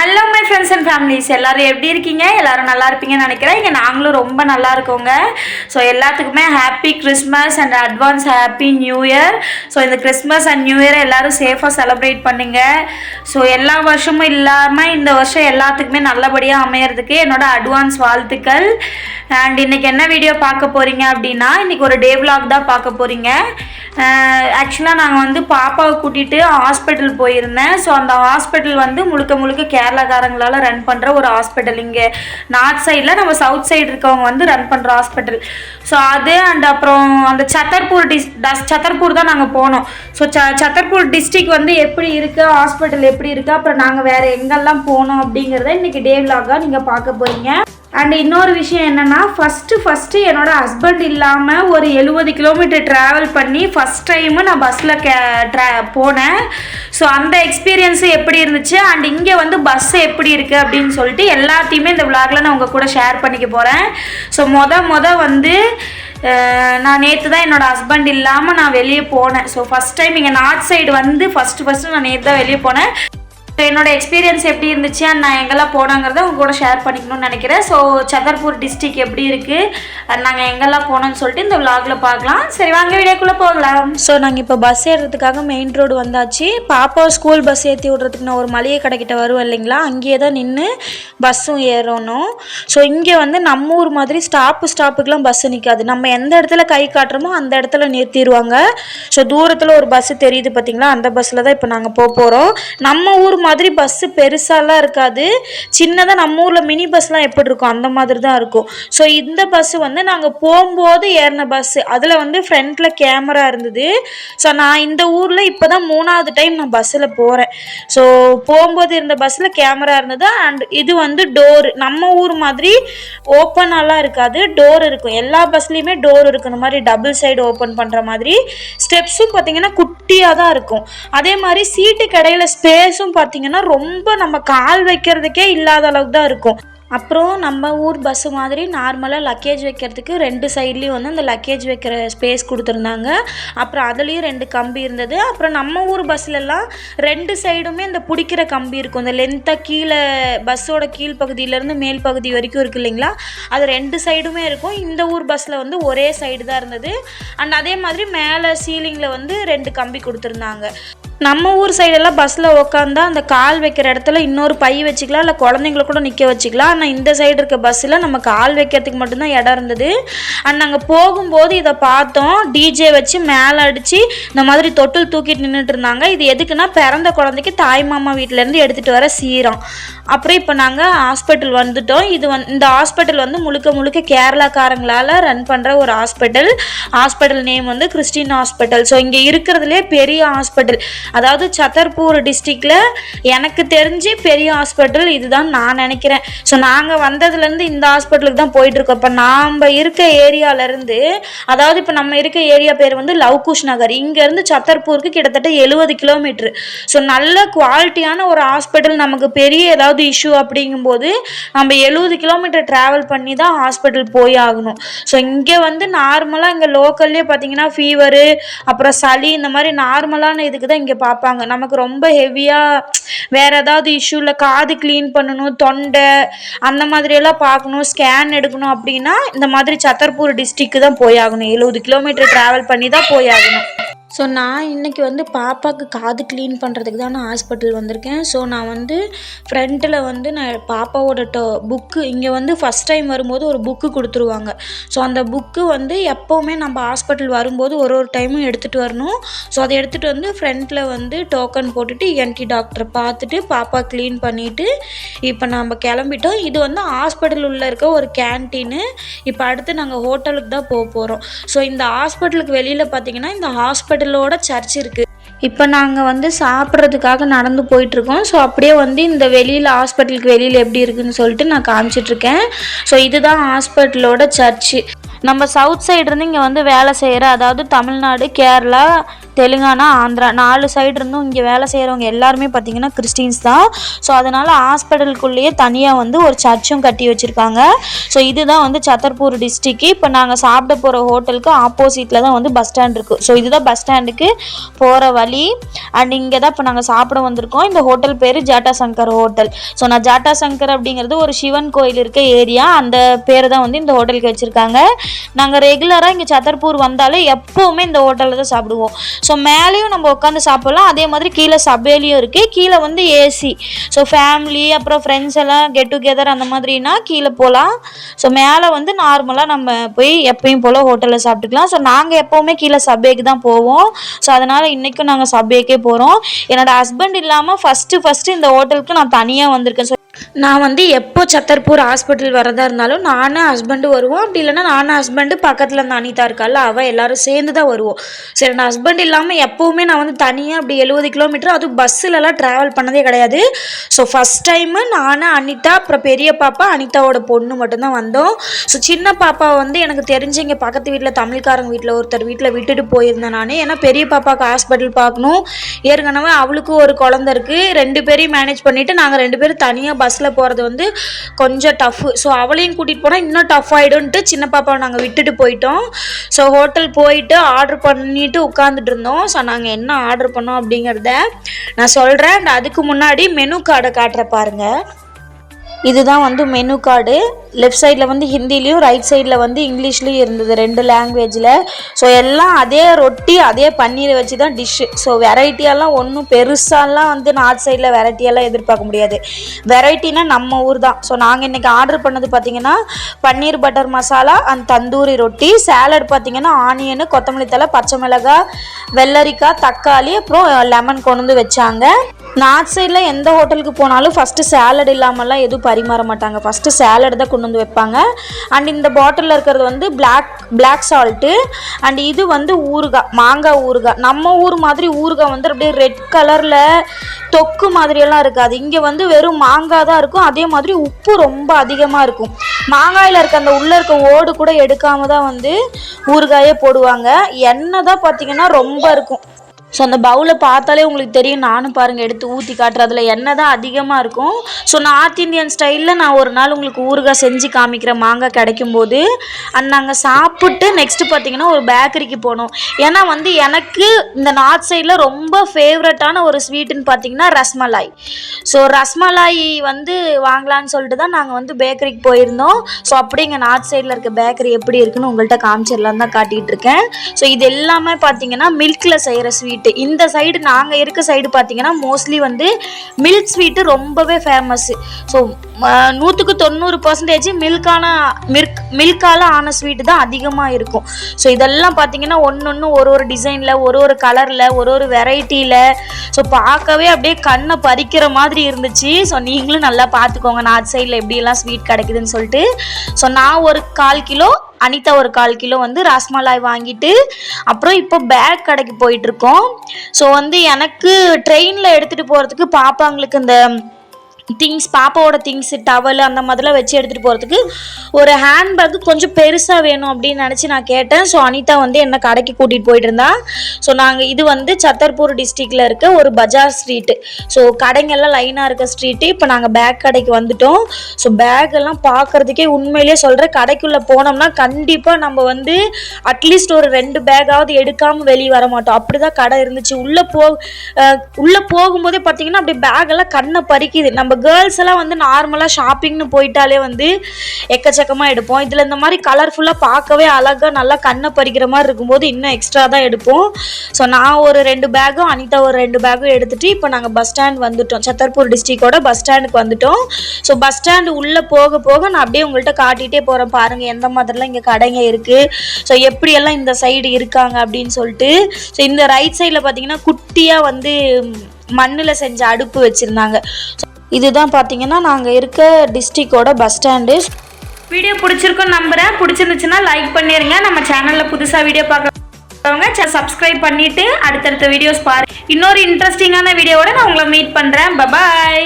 Hello my friends and families எல்லாரும் எப்படி இருக்கீங்க? எல்லோரும் நல்லா இருப்பீங்கன்னு நினைக்கிறேன். இங்கே நாங்களும் ரொம்ப நல்லா இருக்கோங்க. ஸோ எல்லாத்துக்குமே happy Christmas and advance happy new year so இந்த கிறிஸ்மஸ் அண்ட் நியூ இயர் எல்லோரும் சேஃபாக செலிப்ரேட் பண்ணுங்க. ஸோ எல்லா வருஷமும் இல்லாமல் இந்த வருஷம் எல்லாத்துக்குமே நல்லபடியாக அமையறதுக்கு என்னோட அட்வான்ஸ் வாழ்த்துக்கள். அண்ட் இன்றைக்கி என்ன வீடியோ பார்க்க போகிறீங்க அப்படின்னா இன்றைக்கி ஒரு டே விலாக் தான் பார்க்க போகிறீங்க ஆக்சுவலாக நாங்கள் வந்து பாப்பாவை கூட்டிகிட்டு ஹாஸ்பிட்டல் போயிருந்தேன். ஸோ அந்த ஹாஸ்பிட்டல் வந்து முழுக்க முழுக்க கேரளாக்காரங்களால் ரன் பண்ணுற ஒரு ஹாஸ்பிட்டல் இங்கே நார்த் சைடில் நம்ம சவுத் சைடு இருக்கவங்க வந்து ரன் பண்ணுற ஹாஸ்பிட்டல் ஸோ அது அண்ட் அப்புறம் அந்த சத்தர்பூர் டிஸ் டஸ் சத்தர்பூர் தான் நாங்கள் போனோம். ஸோ ச சத்தர்பூர் டிஸ்ட்ரிக் வந்து எப்படி இருக்குது ஹாஸ்பிட்டல் எப்படி இருக்குது அப்புறம் நாங்கள் வேறு எங்கெல்லாம் போனோம் அப்படிங்கிறத இன்றைக்கி டே vlog-ஆ நீங்கள் பார்க்க போகிறீங்க அண்ட் இன்னொரு விஷயம் என்னென்னா ஃபஸ்ட்டு ஃபஸ்ட்டு என்னோடய ஹஸ்பண்ட் இல்லாமல் ஒரு எழுபது கிலோமீட்டர் ட்ராவல் பண்ணி ஃபஸ்ட் டைமு நான் பஸ்ஸில் கே ட்ரா போனேன். ஸோ அந்த எக்ஸ்பீரியன்ஸு எப்படி இருந்துச்சு? அண்ட் இங்கே வந்து பஸ் எப்படி இருக்குது அப்படின்னு சொல்லிட்டு எல்லாத்தையுமே இந்த விளாகில் நான் உங்கள் கூட ஷேர் பண்ணிக்க போகிறேன் ஸோ மொத மொத வந்து நான் நேற்று தான் என்னோட ஹஸ்பண்ட் இல்லாமல் நான் வெளியே போனேன். ஸோ ஃபஸ்ட் டைம் இங்கே நார்த் சைடு வந்து ஃபஸ்ட்டு ஃபஸ்ட்டு நான் நேற்று தான் வெளியே போனேன். என்னோட எக்ஸ்பீரியன்ஸ் எப்படி இருந்துச்சு அண்ட் நான் எங்கெல்லாம் போனோங்கிறத உங்க கூட ஷேர் பண்ணிக்கணும்னு நினைக்கிறேன். ஸோ சதர்பூர் டிஸ்ட்ரிக் எப்படி இருக்குது நாங்கள் எங்கெல்லாம் போனோம்னு சொல்லிட்டு இந்த vlogல பார்க்கலாம். சரி வாங்க வீடியோக்குள்ளே போகலாம். ஸோ நாங்கள் இப்போ பஸ் ஏறுறதுக்காக மெயின் ரோடு வந்தாச்சு. பாப்பா ஸ்கூல் பஸ் ஏற்றி விட்றதுக்கு நான் ஒரு மளிகை கடைக்கிட்ட வருவேன் இல்லைங்களா? அங்கேயே தான் நின்று பஸ்ஸும் ஏறணும். ஸோ இங்கே வந்து நம்ம ஊர் மாதிரி ஸ்டாப்பு ஸ்டாப்புக்கெலாம் பஸ்ஸு நிற்காது நம்ம எந்த இடத்துல கை காட்டுறோமோ அந்த இடத்துல நிறுத்திடுவாங்க. ஸோ தூரத்தில் ஒரு பஸ்ஸு தெரியுது பார்த்தீங்களா? அந்த பஸ்ஸில் தான் இப்போ நாங்கள் போக போகிறோம் நம்ம ஊர் மாதிரி பஸ்ஸு பெருசாலாம் இருக்காது. சின்னதாக நம்ம ஊரில் மினி பஸ்லாம் எப்படி இருக்கும்? அந்த மாதிரி தான் இருக்கும். ஸோ இந்த பஸ்ஸு வந்து நாங்கள் போகும்போது ஏறின பஸ்ஸு அதில் வந்து ஃப்ரண்ட்டில் கேமரா இருந்தது. ஸோ நான் இந்த ஊரில் இப்போ தான் மூணாவது டைம் நான் பஸ்ஸில் போகிறேன் ஸோ போகும்போது இருந்த பஸ்ஸில் கேமரா இருந்தது. அண்ட் இது வந்து டோர் நம்ம ஊர் மாதிரி ஓப்பனாலாம் இருக்காது. டோர் இருக்கும். எல்லா பஸ்லேயுமே டோர் இருக்கும் இந்த மாதிரி டபுள் சைடு ஓப்பன் பண்ணுற மாதிரி. ஸ்டெப்ஸும் பார்த்தீங்கன்னா குட்டியாக தான் இருக்கும். அதே மாதிரி சீட்டு கடையில் ஸ்பேஸும் பார்த்தீங்கன்னா ரொம்ப நம்ம கால் வைக்கிறதுக்கே இல்லாத அளவுக்கு தான் இருக்கும். அப்புறம் நம்ம ஊர் பஸ்ஸு மாதிரி நார்மலாக லக்கேஜ் வைக்கிறதுக்கு ரெண்டு சைட்லேயும் வந்து அந்த லக்கேஜ் வைக்கிற ஸ்பேஸ் கொடுத்துருந்தாங்க. அப்புறம் அதுலேயும் ரெண்டு கம்பி இருந்தது. அப்புறம் நம்ம ஊர் பஸ்லலாம் ரெண்டு சைடுமே இந்த பிடிக்கிற கம்பி இருக்கும். இந்த லென்த்தாக கீழே பஸ்ஸோட கீழ் பகுதியிலேருந்து மேல் பகுதி வரைக்கும் இருக்கு இல்லைங்களா? அது ரெண்டு சைடுமே இருக்கும். இந்த ஊர் பஸ்ஸில் வந்து ஒரே சைடு தான் இருந்தது. அண்ட் அதே மாதிரி மேலே சீலிங்கில் வந்து ரெண்டு கம்பி கொடுத்துருந்தாங்க. நம்ம ஊர் சைடெல்லாம் பஸ்ஸில் உக்காந்தா அந்த கால் வைக்கிற இடத்துல இன்னொரு பை வச்சுக்கலாம் இல்லை குழந்தைங்கள கூட நிற்க வச்சுக்கலாம். ஆனால் இந்த சைடு இருக்க பஸ்ஸில் நம்ம கால் வைக்கிறதுக்கு மட்டும்தான் இடம் இருந்தது. அண்ட் நாங்கள் போகும்போது இதை பார்த்தோம். டிஜே வச்சு மேலே அடித்து இந்த மாதிரி தொட்டில் தூக்கிட்டு நின்றுட்டு இருந்தாங்க. இது எதுக்குன்னா பிறந்த குழந்தைக்கு தாய் மாமா வீட்டிலேருந்து எடுத்துகிட்டு வர சீரம். அப்புறம் இப்போ நாங்கள் ஹாஸ்பிட்டல் வந்துட்டோம். இது வந் இந்த ஹாஸ்பிட்டல் வந்து முழுக்க முழுக்க கேரளாக்காரங்களால் ரன் பண்ணுற ஒரு ஹாஸ்பிட்டல் ஹாஸ்பிட்டல் நேம் வந்து கிறிஸ்டின் ஹாஸ்பிட்டல் ஸோ இங்கே இருக்கிறதுலே பெரிய ஹாஸ்பிட்டல் அதாவது சத்தர்பூர் டிஸ்ட்ரிக்டில் எனக்கு தெரிஞ்சு பெரிய ஹாஸ்பிட்டல் இதுதான் நான் நினைக்கிறேன். ஸோ நாங்கள் வந்ததுலேருந்து இந்த ஹாஸ்பிட்டலுக்கு தான் போயிட்டுருக்கோம். இப்போ நாம் இருக்க ஏரியாவிலேருந்து அதாவது இப்போ நம்ம இருக்க ஏரியா பேர் வந்து லவ்குஷ் நகர். இங்கேருந்து சத்தர்பூருக்கு கிட்டத்தட்ட எழுபது கிலோமீட்ரு ஸோ நல்ல குவாலிட்டியான ஒரு ஹாஸ்பிட்டல் நமக்கு பெரிய ஏதாவது இஷ்யூ அப்படிங்கும்போது நம்ம எழுபது கிலோமீட்டர் ட்ராவல் பண்ணி தான் ஹாஸ்பிட்டல் போய் ஆகணும். ஸோ இங்கே வந்து நார்மலாக இங்கே லோக்கல்லே பார்த்தீங்கன்னா ஃபீவரு அப்புறம் சளி இந்த மாதிரி நார்மலான இதுக்கு தான் இங்கே பார்ப்பாங்க. நமக்கு ரொம்ப ஹெவியாக வேறு ஏதாவது இஷ்யூ காது க்ளீன் பண்ணணும் தொண்டை அந்த மாதிரியெல்லாம் பார்க்கணும் ஸ்கேன் எடுக்கணும் அப்படின்னா இந்த மாதிரி சத்தர்பூர் டிஸ்ட்ரிக்கு தான் போயாகணும். எழுபது கிலோமீட்டர் ட்ராவல் பண்ணி தான் போயாகணும். ஸோ நான் இன்னைக்கு வந்து பாப்பாவுக்கு காது க்ளீன் பண்ணுறதுக்கு தான் நான் ஹாஸ்பிட்டல் வந்திருக்கேன். ஸோ நான் வந்து ஃப்ரண்ட்டில் வந்து நான் பாப்பாவோட டோ புக்கு இங்கே வந்து ஃபஸ்ட் டைம் வரும்போது ஒரு புக்கு கொடுத்துருவாங்க. ஸோ அந்த புக்கு வந்து எப்போவுமே நம்ம ஹாஸ்பிட்டல் வரும்போது ஒரு ஒரு டைமும் எடுத்துகிட்டு வரணும். ஸோ அதை எடுத்துகிட்டு வந்து ஃப்ரண்ட்டில் வந்து டோக்கன் போட்டுட்டு என்டி டாக்டரை பார்த்துட்டு பாப்பா க்ளீன் பண்ணிவிட்டு இப்போ நம்ம கிளம்பிட்டோம். இது வந்து ஹாஸ்பிட்டல் உள்ள இருக்க ஒரு கேன்டீனு இப்போ அடுத்து நாங்கள் ஹோட்டலுக்கு தான் போக போகிறோம் ஸோ இந்த ஹாஸ்பிட்டலுக்கு வெளியில் பார்த்தீங்கன்னா இந்த ஹாஸ்பிட்டல் ஹாஸ்பிட்டலோட சர்ச் இருக்குது இப்போ நாங்கள் வந்து சாப்பிட்றதுக்காக நடந்து போயிட்டுருக்கோம். ஸோ அப்படியே வந்து இந்த வெளியில் ஹாஸ்பிட்டலுக்கு வெளியில் எப்படி இருக்குன்னு சொல்லிட்டு நான் காமிச்சிட்ருக்கேன். ஸோ இதுதான் ஹாஸ்பிட்டலோட சர்ச்சு. நம்ம சவுத் சைடு இருந்து இங்கே வந்து வேலை செய்கிற அதாவது தமிழ்நாடு கேரளா தெலுங்கானா ஆந்திரா நாலு சைடு இருந்தும் இங்கே வேலை செய்கிறவங்க எல்லாருமே பார்த்திங்கன்னா கிறிஸ்டின்ஸ் தான். ஸோ அதனால் ஹாஸ்பிட்டலுக்குள்ளேயே தனியாக வந்து ஒரு சர்ச்சும் கட்டி வச்சுருக்காங்க. ஸோ இதுதான் வந்து சத்தர்பூர் டிஸ்ட்ரிக்கு இப்போ நாங்கள் சாப்பிட போகிற ஹோட்டலுக்கு ஆப்போசிட்டில் தான் வந்து பஸ் ஸ்டாண்ட் இருக்குது ஸோ இதுதான் பஸ் ஸ்டாண்டுக்கு போகிற வழி. அண்ட் இங்கே தான் இப்போ நாங்கள் சாப்பிட வந்திருக்கோம். இந்த ஹோட்டல் பேர் ஜாட்டா சங்கர் ஹோட்டல் ஸோ நான் ஜாட்டா சங்கர் அப்படிங்கிறது ஒரு சிவன் கோயில் இருக்க ஏரியா அந்த பேர் தான் வந்து இந்த ஹோட்டலுக்கு வச்சுருக்காங்க. நாங்கள் ரெகுலராக இங்கே சத்தர்பூர் வந்தாலே எப்போவுமே இந்த ஹோட்டலில் தான் சாப்பிடுவோம். ஸோ ஸோ மேலேயும் நம்ம உட்காந்து சாப்பிட்லாம். அதே மாதிரி கீழே சபேலியும் இருக்குது கீழே வந்து ஏசி ஸோ ஃபேமிலி அப்புறம் ஃப்ரெண்ட்ஸ் எல்லாம் கெட் டுகெதர் அந்த மாதிரினா கீழே போகலாம் ஸோ மேலே வந்து நார்மலாக நம்ம போய் எப்பயும் போல் ஹோட்டலில் சாப்பிட்டுக்கலாம். ஸோ நாங்கள் எப்போவுமே கீழே சபேக்கு தான் போவோம். ஸோ அதனால் இன்றைக்கும் நாங்கள் சபேக்கே போகிறோம் என்னோடய ஹஸ்பண்ட் இல்லாமல் ஃபஸ்ட்டு ஃபஸ்ட்டு இந்த ஹோட்டலுக்கு நான் தனியாக வந்திருக்கேன். ஸோ நான் வந்து எப்போ சத்தர்பூர் ஹாஸ்பிட்டல் வரதா இருந்தாலும் நானும் ஹஸ்பண்டு வருவோம். அப்படி இல்லைன்னா நானும் ஹஸ்பண்டு பக்கத்தில் அந்த அனிதா இருக்கால அவள் எல்லாரும் சேர்ந்து தான் வருவோம். சரி நான் ஹஸ்பண்ட் இல்லாமல் எப்போவுமே நான் வந்து தனியாக அப்படி எழுபது கிலோமீட்டர் அதுவும் பஸ்ஸிலலாம் ட்ராவல் பண்ணதே கிடையாது. ஸோ ஃபஸ்ட் டைமு நானும் அனிதா அப்புறம் பெரிய பாப்பா அனிதாவோட பொண்ணு மட்டும்தான் வந்தோம். ஸோ சின்ன பாப்பா வந்து எனக்கு தெரிஞ்ச இங்கே பக்கத்து வீட்டில் தமிழ்காரங்க வீட்டில் ஒருத்தர் வீட்டில் விட்டுட்டு போயிருந்தேன் நான். ஏன்னா பெரிய பாப்பாவுக்கு ஹாஸ்பிட்டல் பார்க்கணும். ஏற்கனவே அவளுக்கும் ஒரு குழந்த இருக்குது ரெண்டு பேரையும் மேனேஜ் பண்ணிவிட்டு நாங்கள் ரெண்டு பேரும் தனியாக பஸ்ஸில் போகிறது வந்து கொஞ்சம் டஃப்பு ஸோ அவளையும் கூட்டிகிட்டு போனால் இன்னும் டஃப் ஆகிடும்ன்ட்டு சின்ன பாப்பாவை நாங்கள் விட்டுட்டு போயிட்டோம். ஸோ ஹோட்டல் போயிட்டு ஆர்டர் பண்ணிட்டு உட்காந்துட்டு இருந்தோம். ஸோ நாங்கள் என்ன ஆர்டர் பண்ணோம் அப்படிங்கிறத நான் சொல்கிறேன் அண்ட் அதுக்கு முன்னாடி மெனு கார்டை காட்டுற பாருங்கள் இதுதான் வந்து மெனு கார்டு லெஃப்ட் சைடில் வந்து ஹிந்திலையும் ரைட் சைடில் வந்து இங்கிலீஷ்லேயும் இருந்தது ரெண்டு லாங்குவேஜில் ஸோ எல்லாம் அதே ரொட்டி அதே பன்னீரை வச்சு தான் டிஷ்ஷு ஸோ வெரைட்டியெல்லாம் ஒன்றும் பெருசாலாம் வந்து நார்த் சைடில் வெரைட்டியெல்லாம் எதிர்பார்க்க முடியாது. வெரைட்டினா நம்ம ஊர் தான் ஸோ நாங்கள் இன்றைக்கி ஆர்டர் பண்ணது பார்த்திங்கன்னா paneer butter masala and tandoori roti. Salad பார்த்திங்கன்னா ஆனியனு கொத்தமல்லி தலை பச்சை மிளகாய் வெள்ளரிக்காய் தக்காளி அப்புறம் லெமன் கொண்டு வந்து வச்சாங்க. நார்த் சைடில் எந்த ஹோட்டலுக்கு போனாலும் ஃபஸ்ட்டு சேலட் இல்லாமல்லாம் எதுவும் பரிமாற மாட்டாங்க. ஃபஸ்ட்டு சேலட் தான் கொண்டு வந்து வைப்பாங்க. அண்ட் இந்த பாட்டிலில் இருக்கிறது வந்து பிளாக் பிளாக் சால்ட்டு அண்ட் இது வந்து ஊறுகாய் மாங்காய் ஊறுகாய். நம்ம ஊர் மாதிரி ஊறுகாய் வந்து அப்படியே ரெட் கலரில் தொக்கு மாதிரியெல்லாம் இருக்காது. இங்கே வந்து வெறும் மாங்காய் தான் இருக்கும். அதே மாதிரி உப்பு ரொம்ப அதிகமாக இருக்கும். மாங்காயில் இருக்க அந்த உள்ளே இருக்க ஓடு கூட எடுக்காமல் தான் வந்து ஊறுகாயே போடுவாங்க. எண்ணெய் தான் பார்த்தீங்கன்னா ரொம்ப இருக்கும். ஸோ அந்த பவுலை பார்த்தாலே உங்களுக்கு தெரியும். நானும் பாருங்கள் எடுத்து ஊற்றி காட்டுறேன். அதில் எண்ணெய் தான் அதிகமாக இருக்கும் ஸோ நார்த் இந்தியன் ஸ்டைலில் நான் ஒரு நாள் உங்களுக்கு ஊறுகாய் செஞ்சு காமிக்கிறேன். மாங்காய் கிடைக்கும்போது. அண்ட் நாங்கள் சாப்பிட்டு நெக்ஸ்ட்டு பார்த்தீங்கன்னா ஒரு பேக்கரிக்கு போனோம். ஏன்னா வந்து எனக்கு இந்த நார்த் சைடில் ரொம்ப ஃபேவரட்டான ஒரு ஸ்வீட்டுன்னு பார்த்தீங்கன்னா ரஸ்மலாய். ஸோ ரஸ்மலாய் வந்து வாங்கலான்னு சொல்லிட்டு தான் நாங்கள் வந்து பேக்கரிக்கு போயிருந்தோம். ஸோ அப்படியே இங்கே நார்த் சைடில் இருக்க பேக்கரி எப்படி இருக்குன்னு உங்கள்கிட்ட காமிச்சிடலாம் தான் காட்டிகிட்டு இருக்கேன். ஸோ இது எல்லாமே பார்த்தீங்கன்னா மில்கில் செய்கிற ஸ்வீட் ஸ்வீட்டு இந்த சைடு நாங்கள் இருக்க சைடு பார்த்தீங்கன்னா மோஸ்ட்லி வந்து மில்க் ஸ்வீட்டு ரொம்பவே ஃபேமஸ்ஸு ஸோ நூற்றுக்கு தொண்ணூறு பர்சன்டேஜ் மில்கான மில்க் மில்கால ஆன ஸ்வீட்டு தான் அதிகமாக இருக்கும். ஸோ இதெல்லாம் பார்த்தீங்கன்னா ஒன்று ஒன்று ஒரு ஒரு டிசைனில் ஒரு ஒரு கலரில் ஒரு ஒரு வெரைட்டியில் ஸோ பார்க்கவே அப்படியே கண்ணை பறிக்கிற மாதிரி இருந்துச்சு. ஸோ நீங்களும் நல்லா பார்த்துக்கோங்க நார்த் சைடில் எப்படியெல்லாம் ஸ்வீட் கிடைக்குதுன்னு சொல்லிட்டு. ஸோ நான் ஒரு கால் கிலோ அனிதா ஒரு கால் கிலோ வந்து ரஸ்மலாய் வாங்கிட்டு அப்புறம் இப்போ பேக் கடைக்கு போயிட்டுருக்கோம் ஸோ வந்து எனக்கு ட்ரெயினில் எடுத்துகிட்டு போகிறதுக்கு பாப்பாங்களுக்கு இந்த திங்ஸ் பாப்பாவோட திங்ஸ் டவல் அந்த மாதிரிலாம் வச்சு எடுத்துகிட்டு போகிறதுக்கு ஒரு ஹேண்ட்பேக் கொஞ்சம் பெருசாக வேணும் அப்படின்னு நினச்சி நான் கேட்டேன். ஸோ அனிதா வந்து என்னை கடைக்கு கூட்டிகிட்டு போயிட்டு இருந்தா. ஸோ நாங்கள் இது வந்து சத்தர்பூர் டிஸ்ட்ரிக்டில் இருக்க ஒரு பஜார் ஸ்ட்ரீட்டு ஸோ கடைங்கெல்லாம் லைனாக இருக்க ஸ்ட்ரீட்டு இப்போ நாங்கள் பேக் கடைக்கு வந்துட்டோம். ஸோ பேக் எல்லாம் பார்க்குறதுக்கே உண்மையிலேயே சொல்கிறேன் கடைக்குள்ளே போனோம்னா கண்டிப்பாக நம்ம வந்து அட்லீஸ்ட் ஒரு ரெண்டு பேக்காவது எடுக்காமல் வெளியே வர மாட்டோம். அப்படி தான் கடை இருந்துச்சு. உள்ளே போ உள்ளே போகும்போதே பார்த்தீங்கன்னா அப்படி பேக்கெல்லாம் கண்ணை பறிக்குது. நம்ம கேர்ள்ஸ் எல்லாம் வந்து நார்மலாக ஷாப்பிங்னு போயிட்டாலே வந்து எக்கச்சக்கமாக எடுப்போம். இதில் இந்த மாதிரி கலர்ஃபுல்லாக பார்க்கவே அழகாக நல்லா கண்ணை பறிக்கிற மாதிரி இருக்கும்போது இன்னும் எக்ஸ்ட்ரா தான் எடுப்போம். ஸோ நான் ஒரு ரெண்டு பேகும் அனிதா ஒரு ரெண்டு பேகும் எடுத்துகிட்டு இப்போ நாங்கள் பஸ் ஸ்டாண்ட் வந்துட்டோம். சத்தர்பூர் டிஸ்ட்ரிக்டோட பஸ் ஸ்டாண்டுக்கு வந்துட்டோம். ஸோ பஸ் ஸ்டாண்டு உள்ளே போக போக நான் அப்படியே உங்கள்கிட்ட காட்டிகிட்டே போகிறேன் பாருங்கள் எந்த மாதிரிலாம் இங்கே கடைங்க இருக்குது ஸோ எப்படியெல்லாம் இந்த சைடு இருக்காங்க அப்படின்னு சொல்லிட்டு. ஸோ இந்த ரைட் சைடில் பார்த்தீங்கன்னா குட்டியாக வந்து மண்ணில் செஞ்ச அடுப்பு வச்சுருந்தாங்க. இதுதான் பார்த்தீங்கன்னா நாங்கள் இருக்க டிஸ்ட்ரிக்டோட பஸ் ஸ்டாண்டு வீடியோ பிடிச்சிருக்கோன்னு நம்புகிறேன் பிடிச்சிருந்துச்சுன்னா லைக் பண்ணிடுங்க நம்ம சேனலில் புதுசாக வீடியோ பார்க்குறவங்க சப்ஸ்கிரைப் பண்ணிவிட்டு அடுத்தடுத்த வீடியோஸ் பாரு. இன்னொரு இன்ட்ரெஸ்டிங்கான வீடியோவோட நான் உங்களை மீட் பண்ணுறேன் பபாய்